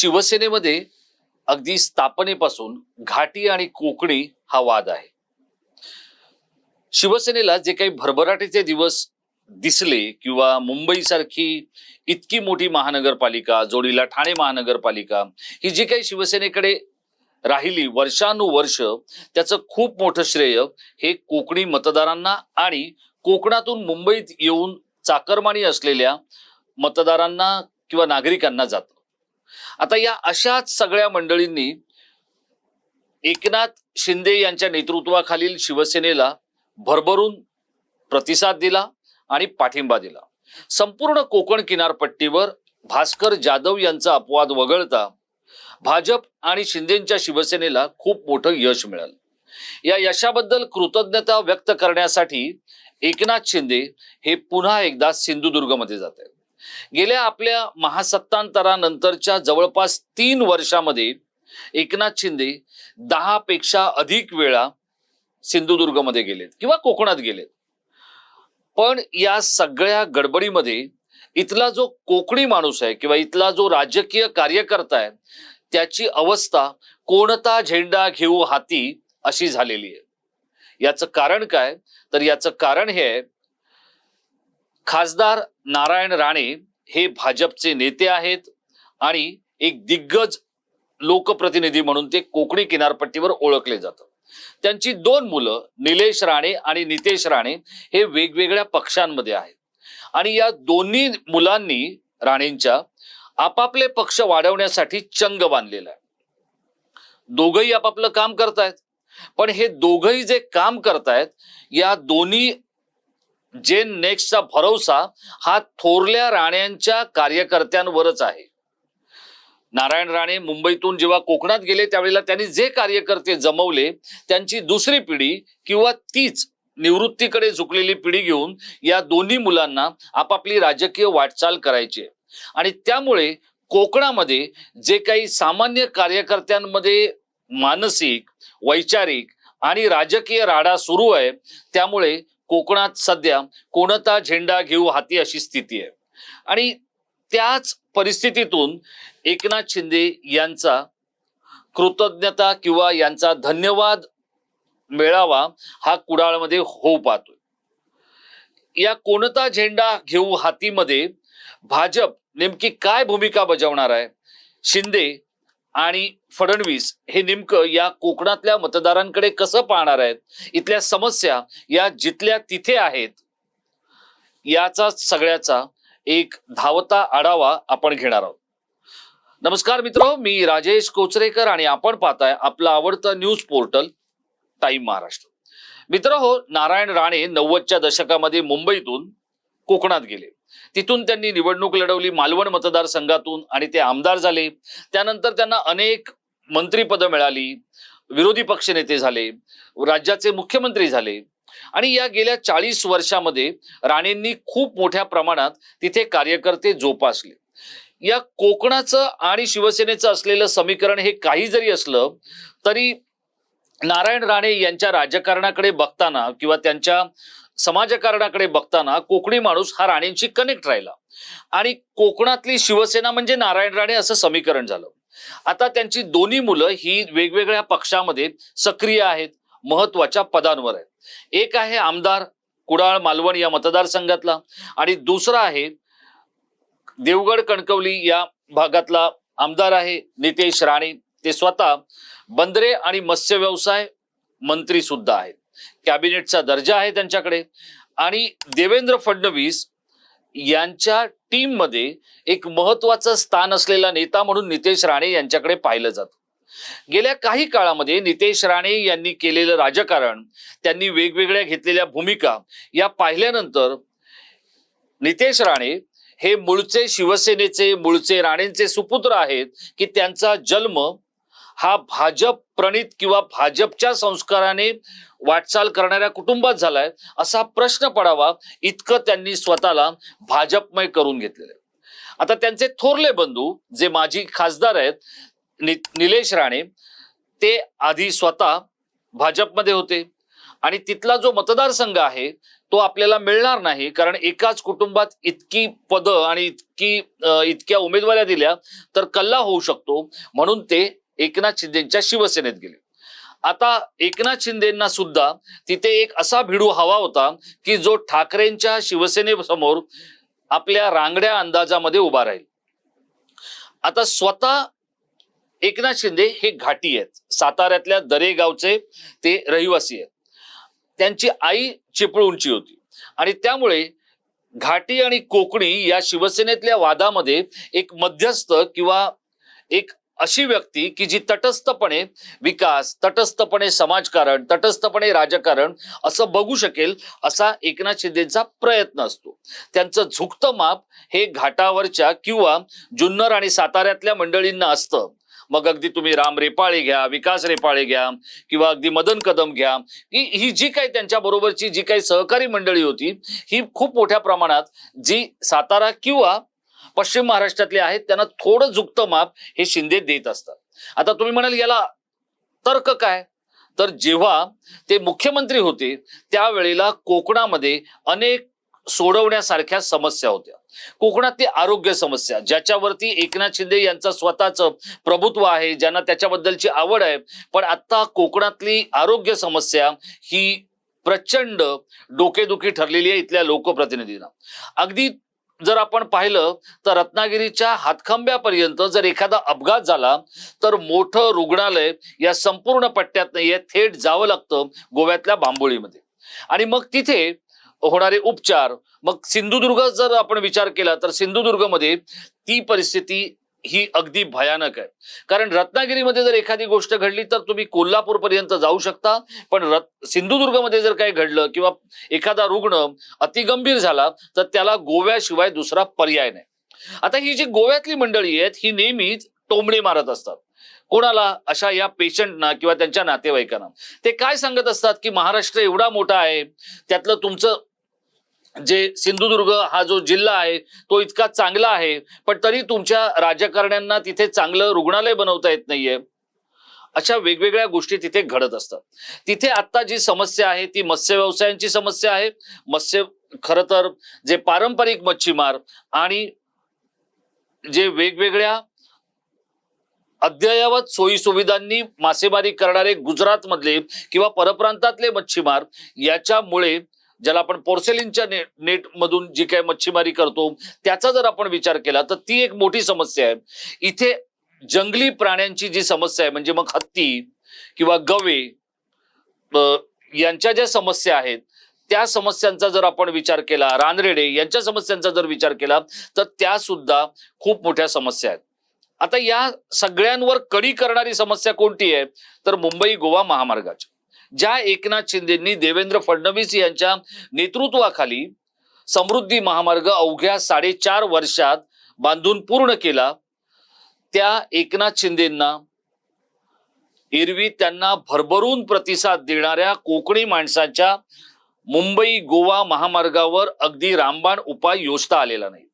शिवसेनेमध्ये अगदी स्थापनेपासून घाटी आणि कोकणी हा वाद आहे. शिवसेनेला जे काही भरभराटीचे दिवस दिसले किंवा मुंबईसारखी इतकी मोठी महानगरपालिका जोडीला ठाणे महानगरपालिका ही जी काही शिवसेनेकडे राहिली वर्षानुवर्ष त्याचं खूप मोठं श्रेय हे कोकणी मतदारांना आणि कोकणातून मुंबईत येऊन चाकरमानी असलेल्या मतदारांना किंवा नागरिकांना जातं. आता या अशाच सगळ्या मंडळींनी एकनाथ शिंदे यांच्या नेतृत्वाखालील शिवसेनेला भरभरून प्रतिसाद दिला आणि पाठिंबा दिला. संपूर्ण कोकण किनारपट्टीवर भास्कर जाधव यांचा अपवाद वगळता भाजप आणि शिंदेच्या शिवसेनेला खूप मोठं यश मिळालं. या यशाबद्दल कृतज्ञता व्यक्त करण्यासाठी एकनाथ शिंदे हे पुन्हा एकदा सिंधुदुर्गमध्ये जात आहेत. गेल्या आपल्या महासत्तांतरानंतरच्या जवळपास तीन वर्षामध्ये एकनाथ शिंदे दहा पेक्षा अधिक वेळा सिंधुदुर्गमध्ये गेलेत किंवा कोकणात गेलेत. पण या सगळ्या गडबडीमध्ये इथला जो कोकणी माणूस आहे किंवा इथला जो राजकीय कार्यकर्ता आहे त्याची अवस्था कोणता झेंडा घेऊ हाती अशी झालेली आहे. याचं कारण काय? तर याचं कारण हे आहे खासदार नारायण राणे हे भाजपचे नेते आहेत आणि एक दिग्गज लोकप्रतिनिधी म्हणून ते कोकणी किनारपट्टीवर ओळखले जातात. त्यांची दोन मुलं निलेश राणे आणि नितेश राणे हे वेगवेगळ्या पक्षांमध्ये आहेत. आणि या दोन्ही मुलांनी राणेंच्या आपापले पक्ष वाढवण्यासाठी चंग बांधलेला आहे. दोघही आपापलं काम करतायत. पण हे दोघही जे काम करतायत या दोन्ही जे नेक्स्टचा भरोसा हा थोरल्या राण्यांच्या कार्यकर्त्यांवरच आहे. नारायण राणे मुंबईतून जेव्हा कोकणात गेले त्यावेळेला त्यांनी जे कार्यकर्ते जमवले त्यांची दुसरी पिढी किंवा तीच निवृत्तीकडे झुकलेली पिढी घेऊन या दोन्ही मुलांना आपापली राजकीय वाटचाल करायची आहे. आणि त्यामुळे कोकणामध्ये जे काही सामान्य कार्यकर्त्यांमध्ये मानसिक वैचारिक आणि राजकीय राडा सुरू आहे त्यामुळे कोकणात सध्या कोणता झेंडा घेऊ हाती अशी स्थिती आहे. आणि त्याच परिस्थितीतून एकनाथ शिंदे यांचा कृतज्ञता किंवा यांचा धन्यवाद मेळावा हा कुडाळमध्ये होऊ पाहतोय. या कोणता झेंडा घेऊ हातीमध्ये भाजप नेमकी काय भूमिका बजावणार आहे? शिंदे आणि फडणवीस हे नेमकं या कोकणातल्या मतदारांकडे कसं पाहणार आहेत? इथल्या समस्या या जिथल्या तिथे आहेत याचा सगळ्याचा एक धावता आढावा आपण घेणार आहोत. नमस्कार मित्र मी राजेश कोचरेकर आणि आपण पाहताय आपलं आवडतं न्यूज पोर्टल टाइम महाराष्ट्र. मित्र हो नारायण राणे नव्वदच्या दशकामध्ये मुंबईतून कोकणात गेले. तिथून त्यांनी निवडणूक लढवली मालवण मतदारसंघातून आणि ते आमदार झाले. त्यानंतर त्यांना अनेक मंत्रीपदं मिळाली विरोधी पक्षनेते झाले राज्याचे मुख्यमंत्री झाले. आणि या गेल्या चाळीस वर्षामध्ये राणेंनी खूप मोठ्या प्रमाणात तिथे कार्यकर्ते जोपासले. या कोकणाचं आणि शिवसेनेचं असलेलं समीकरण हे काही जरी असलं तरी नारायण राणे यांच्या राजकारणाकडे बघताना किंवा त्यांच्या समाजकारणाकडे बघताना कोकणी माणूस हा राणेंशी कनेक्ट राहिला. आणि कोकणातली शिवसेना म्हणजे नारायण राणे असं समीकरण झालं. आता त्यांची दोन्ही मुलं ही वेगवेगळ्या पक्षामध्ये सक्रिय आहेत महत्त्वाच्या पदांवर आहेत. एक आहे आमदार कुडाळ मालवण या मतदारसंघातला आणि दुसरा आहे देवगड कणकवली या भागातला आमदार आहे नितेश राणे. ते स्वतः बंदरे आणि मत्स्य व्यवसाय मंत्री सुद्धा आहेत. कॅबिनेटचा दर्जा आहे त्यांच्याकडे. आणि देवेंद्र फडणवीस यांच्या टीममध्ये एक महत्वाचं स्थान असलेला नेता म्हणून नितेश राणे यांच्याकडे पाहिलं जातं. गेल्या काही काळामध्ये नितेश राणे यांनी केलेलं राजकारण त्यांनी वेगवेगळ्या घेतलेल्या भूमिका या पाहिल्यानंतर नितेश राणे हे मूळचे शिवसेनेचे मूळचे राणेंचे सुपुत्र आहेत की त्यांचा जन्म हा भाजप प्रणित किंवा भाजपच्या संस्काराने वाटचाल करणाऱ्या कुटुंबात झालाय असा प्रश्न पडावा इतकं त्यांनी स्वतःला भाजपमय करून घेतलेलं आहे. आता त्यांचे थोरले बंधू जे माजी खासदार आहेत नि निलेश राणे ते आधी स्वतः भाजपमध्ये होते. आणि तिथला जो मतदारसंघ आहे तो आपल्याला मिळणार नाही कारण एकाच कुटुंबात इतकी पदं आणि इतकी इतक्या उमेदवाऱ्या दिल्या तर कल्ला होऊ शकतो. म्हणून ते एकनाथ शिंदेच्या शिवसेनेत गेले. आता एकनाथ शिंदेना सुद्धा तिथे एक असा भिडू हवा होता की जो ठाकरेंच्या शिवसेनेसमोर आपल्या रांगड्या अंदाजामध्ये उभा राहील. आता स्वतः एकनाथ शिंदे हे घाटी आहेत. साताऱ्यातल्या दरेगावचे ते रहिवासी आहेत. त्यांची आई चिपळूणची होती. आणि त्यामुळे घाटी आणि कोकणी या शिवसेनेतल्या वादामध्ये एक मध्यस्थ किंवा एक अशी व्यक्ती की जी तटस्थपणे विकास तटस्थपणे समाजकारण तटस्थपणे राजकारण असं बघू शकेल असा एकनाथ शिंदेचा प्रयत्न असतो. त्यांचं झुकतं माप हे घाटावरच्या किंवा जुन्नर आणि साताऱ्यातल्या मंडळींना असतं. मग अगदी तुम्ही राम रेपाळे घ्या विकास रेपाळे घ्या किंवा अगदी मदन कदम घ्या ही ही जी काही त्यांच्या बरोबरची जी काही सहकारी मंडळी होती ही खूप मोठ्या प्रमाणात जी सातारा किंवा पश्चिम महाराष्ट्रातले आहेत त्यांना थोडं झुकतं माप हे शिंदे देत असतात. आता तुम्ही म्हणाल याला तर्क काय? तर जेव्हा ते मुख्यमंत्री होते त्यावेळेला कोकणामध्ये अनेक सोडवण्यासारख्या समस्या होत्या. कोकणातली आरोग्य समस्या ज्याच्यावरती एकनाथ शिंदे यांचं स्वतःचं प्रभुत्व आहे ज्यांना त्याच्याबद्दलची आवड आहे पण आता कोकणातली आरोग्य समस्या ही प्रचंड डोकेदुखी ठरलेली आहे इथल्या लोकप्रतिनिधींना. अगदी जर आपण पाहिलं तर रत्नागिरीच्या हातखंब्यापर्यंत जर एखादा अपघात झाला तर मोठं रुग्णालय या संपूर्ण पट्ट्यात नाहीये थेट जावं लागतं गोव्यातल्या बांबोळीमध्ये. आणि मग तिथे होणारे उपचार मग सिंधुदुर्ग जर आपण विचार केला तर सिंधुदुर्गमध्ये ती परिस्थिती ही अगदी भयानक आहे. कारण रत्नागिरीमध्ये जर एखादी गोष्ट घडली तर तुम्ही कोल्हापूर पर्यंत जाऊ शकता. पण रत् सिंधुदुर्गमध्ये जर काही घडलं किंवा एखादा रुग्ण अतिगंभीर झाला तर त्याला गोव्याशिवाय दुसरा पर्याय नाही. आता ही जी गोव्यातली मंडळी आहेत ही नेहमीच टोमणे मारत असतात. कोणाला अशा या पेशंटना किंवा त्यांच्या नातेवाईकांना. ते काय सांगत असतात की महाराष्ट्र एवढा मोठा आहे त्यातलं तुमचं जे सिंधुदुर्ग हा जो जिल्हा आहे तो इतका चांगला आहे पण तरी तुमच्या राजकारण्यांना तिथे चांगलं रुग्णालय बनवता येत नाहीये. अशा वेगवेगळ्या गोष्टी तिथे घडत असतात. तिथे आता जी समस्या आहे ती मत्स्य व्यवसायांची समस्या आहे. मत्स्य खर तर जे पारंपरिक मच्छीमार आणि जे वेगवेगळ्या अद्ययावत सोयी सुविधांनी मासेमारी करणारे गुजरातमधले किंवा परप्रांतातले मच्छीमार याच्यामुळे ज्याला आपण पोर्सेलिनच्या ने, नेट मधून जी काही मच्छीमारी करतो त्याचा जर आपण विचार केला तर ती एक मोठी समस्या आहे. इथे जंगली प्राण्यांची जी समस्या आहे म्हणजे मग हत्ती किंवा गवे यांच्या ज्या समस्या आहेत त्या समस्यांचा जर आपण विचार केला रानरेडे यांच्या समस्यांचा जर विचार केला तर त्या सुद्धा खूप मोठ्या समस्या आहेत. आता या सगळ्यांवर कडी करणारी समस्या कोणती आहे? तर मुंबई गोवा महामार्गाची. ज्या एकनाथ शिंदेंनी देवेंद्र फडणवीस यांच्या नेतृत्वाखाली समृद्धी महामार्ग अवघ्या साडेचार वर्षात बांधून पूर्ण केला त्या एकनाथ शिंदेंना एरवी त्यांना भरभरून प्रतिसाद देणाऱ्या कोकणी माणसाच्या मुंबई गोवा महामार्गावर अगदी रामबाण उपाय योजता आलेला नाही.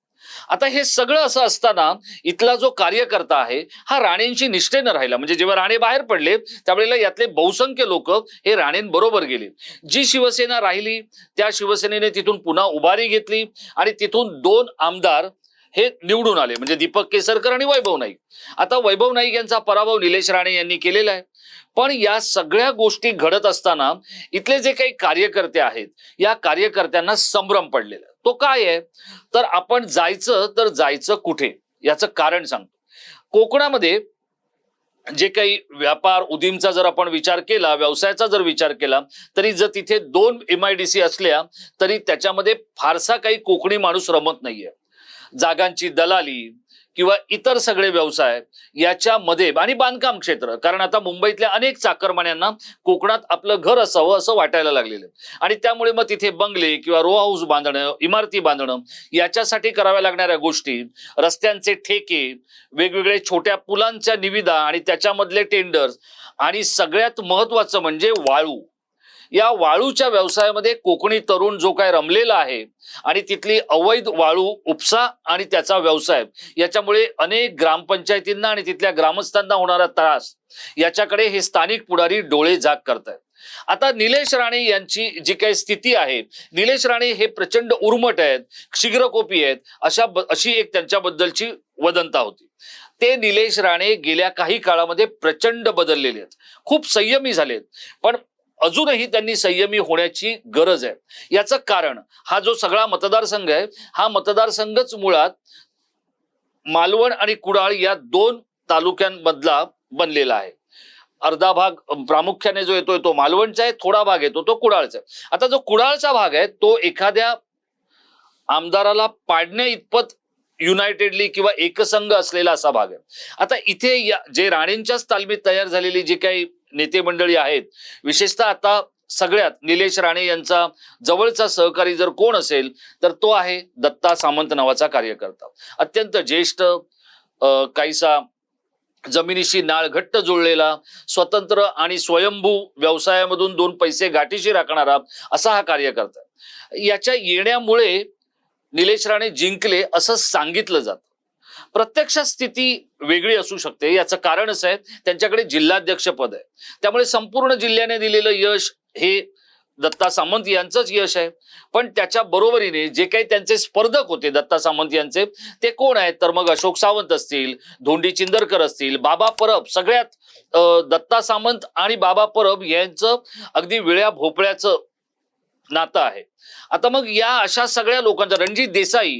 आता हे सगळं असं असताना इथला जो कार्यकर्ता आहे हा राणेंशी निष्ठेनं राहिला. म्हणजे जेव्हा राणे बाहेर पडले त्यावेळेला यातले बहुसंख्य लोक हे राणेंबरोबर गेले. जी शिवसेना राहिली त्या शिवसेनेने तिथून पुन्हा उभारी घेतली आणि तिथून दोन आमदार हे निवडून आले. म्हणजे दीपक केसरकर आणि वैभव नाईक. आता वैभव नाईक यांचा पराभव निलेश राणे यांनी केलेला आहे. पण या सगळ्या गोष्टी घडत असताना इथले जे काही कार्यकर्ते आहेत या कार्यकर्त्यांना संभ्रम पडलेला तो काय आहे? तर आपण जायचं तर जायचं कुठे? याचं कारण सांगतो. कोकणामध्ये जे काही व्यापार उदीमचा जर आपण विचार केला व्यवसायाचा जर विचार केला तरी जर तिथे दोन एम आय डी सी असल्या तरी त्याच्यामध्ये फारसा काही कोकणी माणूस रमत नाहीये. जागांची दलाली किंवा इतर सगळे व्यवसाय याच्यामध्ये आणि बांधकाम क्षेत्र. कारण आता मुंबईतल्या अनेक चाकरमान्यांना कोकणात आपलं घर असावं असं वाटायला लागलेलं आणि त्यामुळे मग तिथे बंगले किंवा रो हाऊस बांधणं इमारती बांधणं याच्यासाठी कराव्या लागणाऱ्या गोष्टी रस्त्यांचे ठेके वेगवेगळे छोट्या पुलांच्या निविदा आणि त्याच्यामधले टेंडर्स आणि सगळ्यात महत्वाचं म्हणजे वाळू. या वाळूच्या व्यवसायामध्ये कोकणी तरुण जो काय रमलेला आहे आणि तिथली अवैध वाळू उपसा आणि त्याचा व्यवसाय याच्यामुळे अनेक ग्रामपंचायतींना आणि तिथल्या ग्रामस्थांना होणारा त्रास याच्याकडे हे स्थानिक पुढारी डोळे जाग करतायत. आता निलेश राणे यांची जी काही स्थिती आहे निलेश राणे हे प्रचंड उर्मट आहेत शीघ्रकोपी आहेत अशा अशी एक त्यांच्याबद्दलची वदंता होती. ते निलेश राणे गेल्या काही काळामध्ये प्रचंड बदललेले आहेत. खूप संयमी झालेत. पण अजूनही त्यांनी संयमी होण्याची गरज आहे. याचं कारण हा जो सगळा मतदारसंघ आहे हा मतदारसंघच मुळात मालवण आणि कुडाळ या दोन तालुक्यांमधला बनलेला आहे. अर्धा भाग प्रामुख्याने जो येतोय तो मालवणचा आहे थोडा भाग येतो तो कुडाळचा आहे. आता जो कुडाळचा भाग आहे तो एखाद्या आमदाराला पाडण्या इतपत युनायटेडली किंवा एकसंघ असलेला असा भाग आहे. आता इथे या जे राणेंच्याच तालमीत तयार झालेली जी काही नेते मंडळी आहेत. विशेषतः आता सगळ्यात निलेश राणे यांचा जवळचा सहकारी जर कोण असेल तर तो आहे दत्ता सामंत नावाचा कार्यकर्ता. अत्यंत ज्येष्ठ काहीसा जमिनीशी नाळ घट्ट जुळलेला स्वतंत्र आणि स्वयंभू व्यवसायामधून दोन पैसे गाठीशी राखणारा असा हा कार्यकर्ता याच्या येण्यामुळे निलेश राणे जिंकले असं सांगितलं जातं. प्रत्यक्ष स्थिती वेगळी असू शकते. याचं कारण असं आहे त्यांच्याकडे जिल्हाध्यक्ष पद आहे. त्यामुळे संपूर्ण जिल्ह्याने दिलेलं यश हे दत्ता सामंत यांचंच यश आहे. पण त्याच्या बरोबरीने जे काही त्यांचे स्पर्धक होते दत्ता सामंत यांचे ते कोण आहेत? तर मग अशोक सावंत असतील धोंडी चिंदरकर असतील बाबा परब सगळ्यात दत्ता सामंत आणि बाबा परब यांचं अगदी विळ्या भोपळ्याचं नातं आहे. आता मग या अशा सगळ्या लोकांचा रणजित देसाई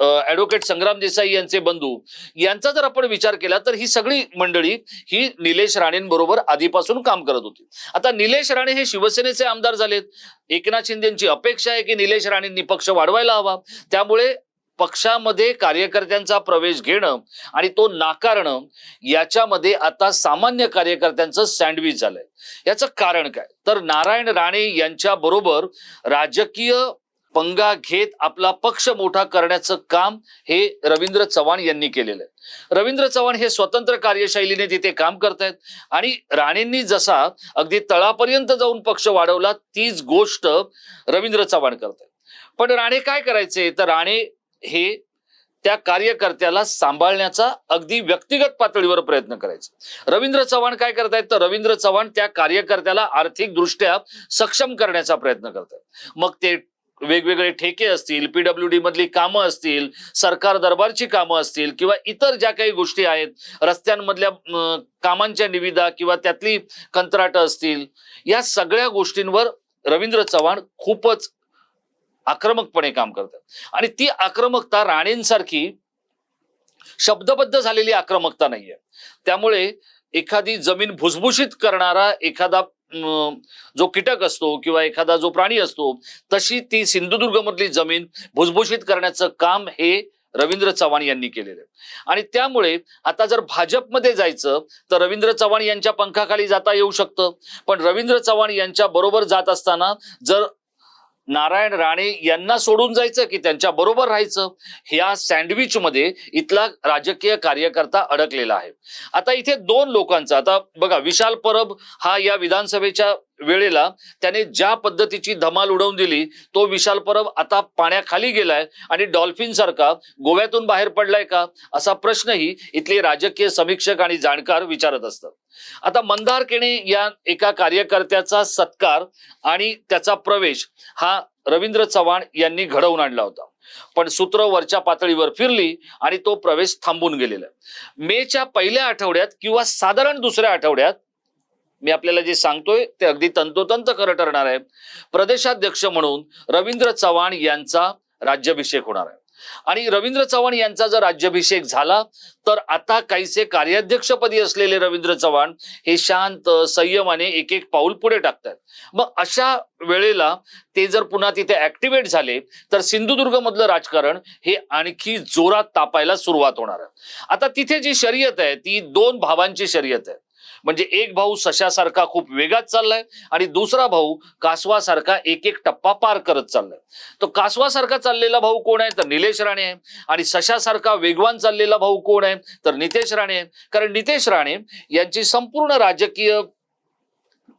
ऍडव्होकेट संग्राम देसाई यांचे बंधू यांचा जर आपण विचार केला तर ही सगळी मंडळी ही निलेश राणेंबरोबर आधीपासून काम करत होती. आता निलेश राणे हे शिवसेनेचे आमदार झालेत. एकनाथ शिंदेची अपेक्षा आहे की निलेश राणेंनी पक्ष वाढवायला हवा. त्यामुळे पक्षामध्ये कार्यकर्त्यांचा प्रवेश घेणं आणि तो नाकारणं याच्यामध्ये आता सामान्य कार्यकर्त्यांचं सँडविच झालंय. याचं कारण काय? तर नारायण राणे यांच्या बरोबर राजकीय पंगा घेत आपला पक्ष मोठा करण्याचं काम हे रवींद्र चव्हाण यांनी केलेलं आहे. रवींद्र चव्हाण हे स्वतंत्र कार्यशैलीने तिथे काम करतायत आणि राणेंनी जसा अगदी तळापर्यंत जाऊन पक्ष वाढवला तीच गोष्ट रवींद्र चव्हाण करतायत. पण राणे काय करायचे? तर राणे हे त्या कार्यकर्त्याला सांभाळण्याचा अगदी व्यक्तिगत पातळीवर प्रयत्न करायचा. रवींद्र चव्हाण काय करतायत? तर रवींद्र चव्हाण त्या कार्यकर्त्याला आर्थिक दृष्ट्या सक्षम करण्याचा प्रयत्न करतात मग ते वेगवेगळे ठेके असतील पीडब्ल्यू डी मधली कामं असतील सरकार दरबारची कामं असतील किंवा इतर ज्या काही गोष्टी आहेत रस्त्यांमधल्या कामांच्या निविदा किंवा त्यातली कंत्राटं असतील या सगळ्या गोष्टींवर रवींद्र चव्हाण खूपच आक्रमकपणे काम करतात. आणि ती आक्रमकता राणेंसारखी शब्दबद्ध झालेली आक्रमकता नाहीये. त्यामुळे एखादी जमीन भुसभुशीत करणारा एखादा जो कीटक असतो किंवा एखादा जो प्राणी असतो तशी ती सिंधुदुर्गमधली जमीन भुसभुशीत करण्याचं काम हे रवींद्र चव्हाण यांनी केलेलं आहे. आणि त्यामुळे आता जर भाजपमध्ये जायचं तर रवींद्र चव्हाण यांच्या पंखाखाली जाता येऊ शकतं. पण रवींद्र चव्हाण यांच्या बरोबर जात असताना जर नारायण राणे यांना सोडून जायचं की त्यांच्या बरोबर राहायचं ह्या सँडविच मध्ये इथला राजकीय कार्यकर्ता अडकलेला आहे. आता इथे दोन लोकांचा आता बघा विशाल परब हा या विधानसभेच्या वेळेला त्याने ज्या पद्धतीची धमाल उडवून दिली तो विशाल परब आता पाण्याखाली गेलाय आणि डॉल्फिन सारखा गोव्यातून बाहेर पडलाय का? असा प्रश्नही इथले राजकीय समीक्षक आणि जाणकार विचारत असतात. आता मंदार केणे या एका कार्यकर्त्याचा सत्कार आणि त्याचा प्रवेश हा रवींद्र चव्हाण यांनी घडवून आणला होता. पण सूत्र वरच्या पातळीवर फिरली आणि तो प्रवेश थांबून गेलेला मेच्या पहिल्या आठवड्यात किंवा साधारण दुसऱ्या आठवड्यात मी आपल्याला जे सांगतोय ते अगदी तंतोतंत खरं ठरणार आहे. प्रदेशाध्यक्ष म्हणून रवींद्र चव्हाण यांचा राज्याभिषेक होणार आहे. आणि रवींद्र चव्हाण यांचा जर राज्याभिषेक झाला तर आता काहीसे कार्याध्यक्षपदी असलेले रवींद्र चव्हाण हे शांत संयमाने एक एक पाऊल पुढे टाकतात मग अशा वेळेला ते जर पुन्हा तिथे ऍक्टिव्हेट झाले तर सिंधुदुर्ग मधलं राजकारण हे आणखी जोरात तापायला सुरुवात होणार आहे. आता तिथे जी शर्यत आहे ती दोन भावांची शर्यत आहे. म्हणजे एक भाऊ सशासारखा खूप वेगात चाललाय आणि दुसरा भाऊ कासवासारखा एक एक टप्पा पार करत चाललाय. तो कासवासारखा चाललेला भाऊ कोण आहे? तर निलेश राणे आहे. आणि सशासारखा वेगवान चाललेला भाऊ कोण आहे? तर नितेश राणे आहे. कारण नितेश राणे यांची संपूर्ण राजकीय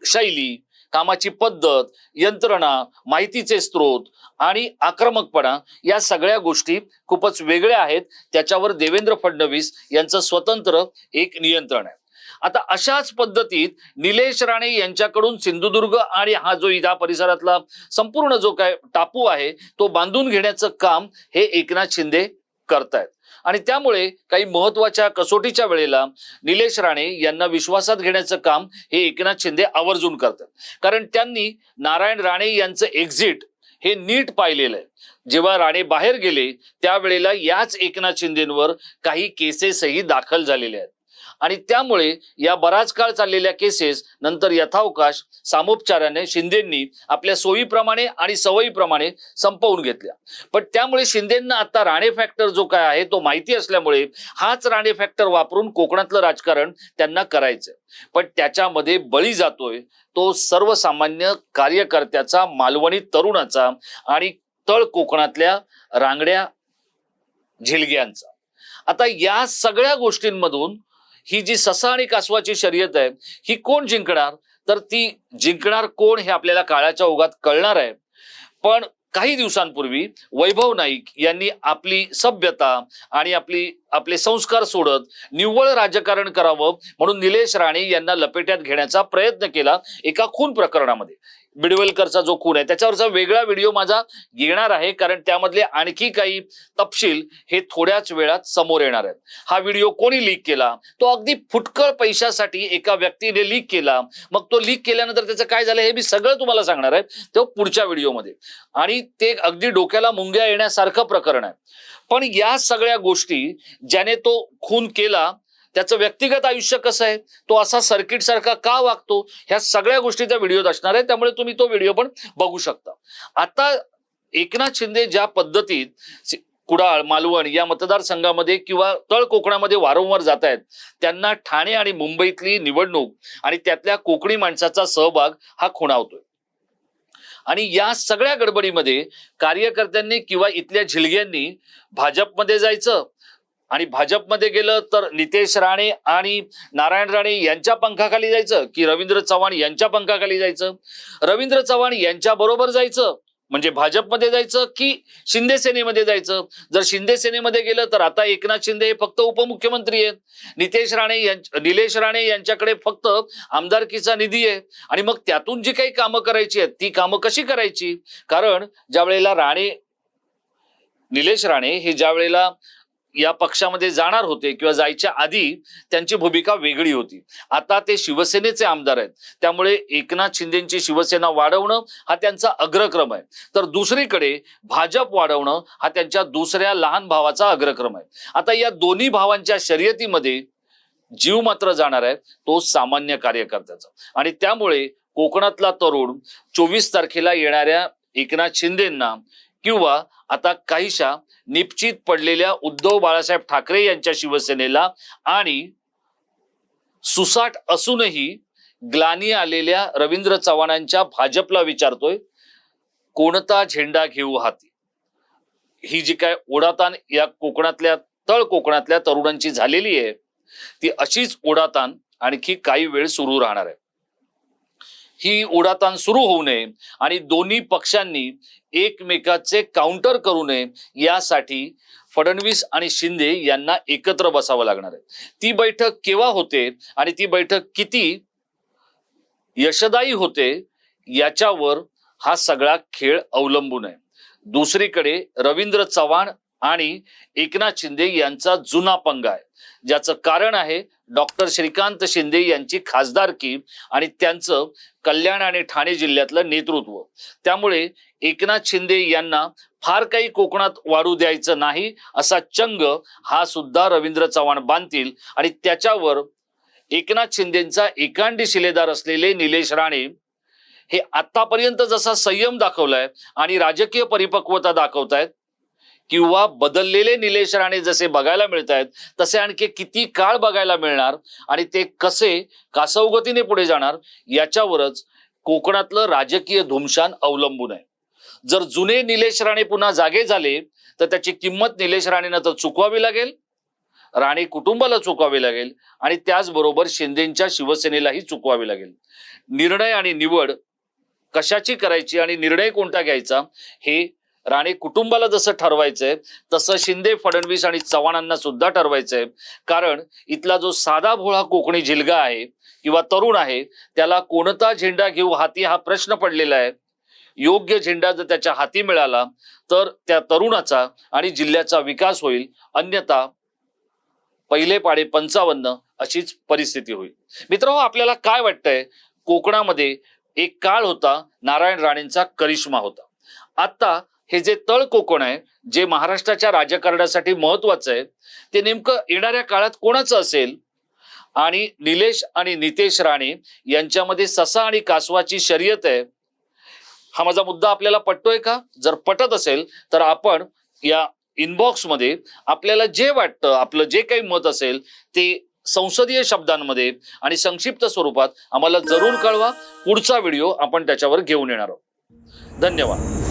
शैली कामाची पद्धत यंत्रणा माहितीचे स्रोत आणि आक्रमकपणा या सगळ्या गोष्टी खूपच वेगळ्या आहेत. त्याच्यावर देवेंद्र फडणवीस यांचं स्वतंत्र एक नियंत्रण आहे. आता अशाच पद्धतीत निलेश राणे यांच्याकडून सिंधुदुर्ग आणि हा जो या परिसरातला संपूर्ण जो काय टापू आहे तो बांधून घेण्याचं काम हे एकनाथ शिंदे करतायत. आणि त्यामुळे काही महत्त्वाच्या कसोटीच्या वेळेला निलेश राणे यांना विश्वासात घेण्याचं काम हे एकनाथ शिंदे आवर्जून करतात. कारण त्यांनी नारायण राणे यांचं एक्झिट हे नीट पाहिलेलं आहे. जेव्हा राणे बाहेर गेले त्यावेळेला याच एकनाथ शिंदेवर काही केसेसही दाखल झालेल्या आहेत. आणि त्यामुळे या बराच काळ चाललेल्या केसेस नंतर यथावकाश सामोपचाराने शिंदेंनी आपल्या सोयीप्रमाणे आणि सवयीप्रमाणे संपवून घेतल्या. पण त्यामुळे शिंदेंना आता राणे फॅक्टर जो काय आहे तो माहिती असल्यामुळे हाच राणे फॅक्टर वापरून कोकणातलं राजकारण त्यांना करायचंय. पण त्याच्यामध्ये बळी जातोय तो सर्वसामान्य कार्यकर्त्याचा मालवणी तरुणाचा आणि तळ कोकणातल्या रांगड्या झिलग्यांचा. आता या सगळ्या गोष्टींमधून ही जी ससा आणि कासवाची शर्यत आहे ही कोण जिंकणार? तर ती जिंकणार कोण हे आपल्याला काळाच्या ओघात कळणार आहे. पण काही दिवसांपूर्वी वैभव नाईक यांनी आपली सभ्यता आणि आपली आपले संस्कार सोडत निव्वळ राजकारण करावं म्हणून निलेश राणे यांना लपेट्यात घेण्याचा प्रयत्न केला एका खून प्रकरणामध्ये. बिडवेलकरचा जो खून आहे त्याच्यावरचा वेगळा व्हिडिओ माझा येणार आहे कारण त्यामधले आणखी काही तपशील हे थोड्याच वेळात समोर येणार आहेत. हा व्हिडिओ कोणी लीक केला? तो अगदी फुटकळ पैशासाठी एका व्यक्तीने लीक केला. मग तो लीक केल्यानंतर त्याचं काय झालं हे मी सगळं तुम्हाला सांगणार आहे तो पुढच्या व्हिडिओमध्ये. आणि ते अगदी डोक्याला मुंग्या येण्यासारखं प्रकरण आहे. पण या सगळ्या गोष्टी ज्याने तो खून केला त्याचं व्यक्तिगत आयुष्य कसं आहे? तो असा सर्किट सारखा का वागतो? ह्या सगळ्या गोष्टी त्या व्हिडिओत असणार आहे. त्यामुळे तुम्ही तो व्हिडिओ पण बघू शकता. आता एकनाथ शिंदे ज्या पद्धतीत कुडाळ मालवण या मतदारसंघामध्ये किंवा तळ कोकणामध्ये वारंवार जात आहेत त्यांना ठाणे आणि मुंबईतली निवडणूक आणि त्यातल्या कोकणी माणसाचा सहभाग हा खुणावतोय. आणि या सगळ्या गडबडीमध्ये कार्यकर्त्यांनी किंवा इथल्या झिलग्यांनी भाजपमध्ये जायचं आणि भाजपमध्ये गेलं तर नितेश राणे आणि नारायण राणे यांच्या पंखाखाली जायचं की रवींद्र चव्हाण यांच्या पंखाखाली जायचं? रवींद्र चव्हाण यांच्या बरोबर जायचं? म्हणजे भाजपमध्ये जायचं की शिंदे सेनेमध्ये जायचं? जर शिंदे सेनेमध्ये गेलं तर आता एकनाथ शिंदे हे फक्त उपमुख्यमंत्री आहेत. नितेश राणे यांच्या निलेश राणे यांच्याकडे फक्त आमदारकीचा निधी आहे. आणि मग त्यातून जी काही कामं करायची आहेत ती कामं कशी करायची? कारण ज्या वेळेला राणे निलेश राणे हे ज्या वेळेला या पक्षामध्ये जाणार होते किंवा जायच्या आधी त्यांची भूमिका वेगळी होती. आता ते शिवसेनेचे आमदार आहेत. त्यामुळे एकनाथ शिंदेची शिवसेना वाढवणं हा त्यांचा अग्रक्रम आहे. तर दुसरीकडे भाजप वाढवणं हा त्यांच्या दुसऱ्या लहान भावाचा अग्रक्रम आहे. आता या दोन्ही भावांच्या शर्यतीमध्ये जीव मात्र जाणार आहे. तो सामान्य कार्यकर्त्याचा. आणि त्यामुळे कोकणातला तरुण चोवीस तारखेला येणाऱ्या एकनाथ शिंदेंना किंवा आता काहीशा निश्चित पडलेल्या उद्धव बाळासाहेब ठाकरे यांच्या शिवसेनेला आणि सुसाट असूनही ग्लानी आलेल्या रवींद्र चव्हाणांच्या भाजपला विचारतोय कोणता झेंडा घेऊ हाती? ही जी काय ओढाताण या कोकणातल्या तळ कोकणातल्या तरुणांची झालेली आहे ती अशीच ओढाताण आणखी काही वेळ सुरू राहणार आहे. ही उडाताण सुरू होऊ नये आणि दोन्ही पक्षांनी एकमेकाचे काउंटर करू नये यासाठी फडणवीस आणि शिंदे यांना एकत्र बसावं लागणार आहे. ती बैठक केव्हा होते आणि ती बैठक किती यशदायी होते याच्यावर हा सगळा खेळ अवलंबून आहे. दुसरीकडे रवींद्र चव्हाण आणि एकनाथ शिंदे यांचा जुना पंगा आहे. ज्याचं कारण आहे डॉक्टर श्रीकांत शिंदे यांची खासदारकी आणि त्यांचं कल्याण आणि ठाणे जिल्ह्यातलं नेतृत्व. त्यामुळे एकनाथ शिंदे यांना फार काही कोकणात वाढू द्यायचं नाही असा चंग हा सुद्धा रवींद्र चव्हाण बांधतील. आणि त्याच्यावर एकनाथ शिंदेचा एकांडी शिलेदार असलेले निलेश राणे हे आतापर्यंत जसा संयम दाखवलाय आणि राजकीय परिपक्वता दाखवतायत किंवा बदललेले निलेश राणे जसे बघायला मिळत आहेत तसे आणखी किती काळ बघायला मिळणार आणि ते कसे कासवगतीने पुढे जाणार याच्यावरच कोकणातलं राजकीय धुमशान अवलंबून आहे. जर जुने निलेश राणे पुन्हा जागे झाले तर त्याची किंमत निलेश राणेनं तर चुकवावी लागेल राणे कुटुंबाला चुकवावी लागेल आणि त्याचबरोबर शिंदेच्या शिवसेनेलाही चुकवावी लागेल. निर्णय आणि निवड कशाची करायची आणि निर्णय कोणता घ्यायचा हे राणे कुटुंबाला जसं ठरवायचंय तसं शिंदे फडणवीस आणि चव्हाणांना सुद्धा ठरवायचंय. कारण इथला जो साधा भोळा कोकणी जिल्गा आहे किंवा तरुण आहे त्याला कोणता झेंडा घेऊ हाती हा प्रश्न पडलेला आहे. योग्य झेंडा जर त्याच्या हाती मिळाला तर त्या तरुणाचा आणि जिल्ह्याचा विकास होईल. अन्यथा पहिले पाडे पंचावन्न अशीच परिस्थिती होईल. मित्र आपल्याला काय वाटतंय? कोकणामध्ये एक काळ होता नारायण राणेंचा करिश्मा होता. आता हे जे तळ कोकण आहे जे महाराष्ट्राच्या राजकारणासाठी महत्वाचं आहे ते नेमकं येणाऱ्या काळात कोणाचं असेल? आणि निलेश आणि नितेश राणे यांच्यामध्ये ससा आणि कासवाची शर्यत आहे. हा माझा मुद्दा आपल्याला पटतोय का? जर पटत असेल तर आपण या इनबॉक्समध्ये आपल्याला जे वाटतं आपलं जे काही मत असेल ते संसदीय शब्दांमध्ये आणि संक्षिप्त स्वरूपात आम्हाला जरूर कळवा. पुढचा व्हिडिओ आपण त्याच्यावर घेऊन येणार आहोत. धन्यवाद.